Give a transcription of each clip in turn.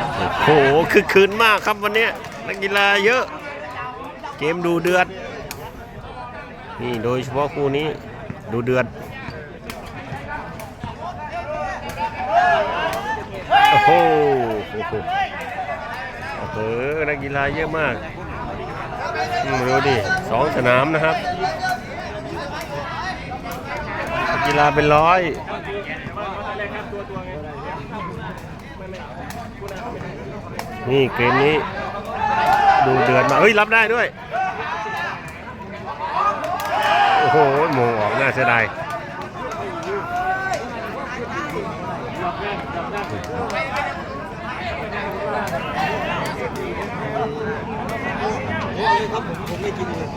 โอ้โหคือคืนมากครับวันนี้นักกีฬาเยอะ เกมดูเดือด นี่โดยเฉพาะคู่นี้ดูเดือด โอ้โหโอ้โหโอ้โหนักกีฬาเยอะมากดูดิสองสนามนะครับกีฬาเป็นร้อย นี่เกมนี้ ดูเดือนมา เฮ้ย รับได้ด้วย โอ้โหหมงออกน่าเสียดายครับผมผมไม่กินเลย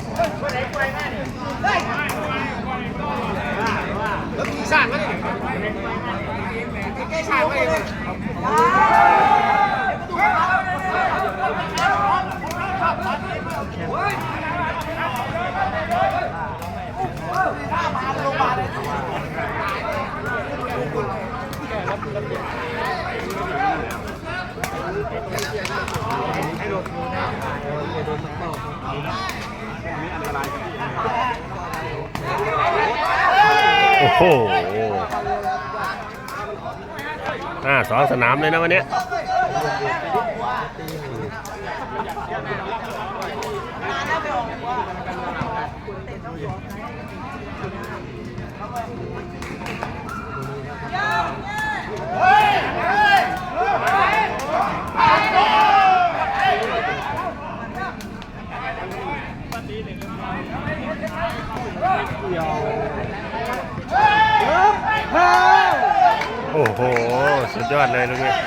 แล้วมีสารไหมเนี่ยแก้ชาไหม โอ้โห อ่าสองสนามเลยนะวันนี้โอ้โห สุดยอดเลยลูกนี้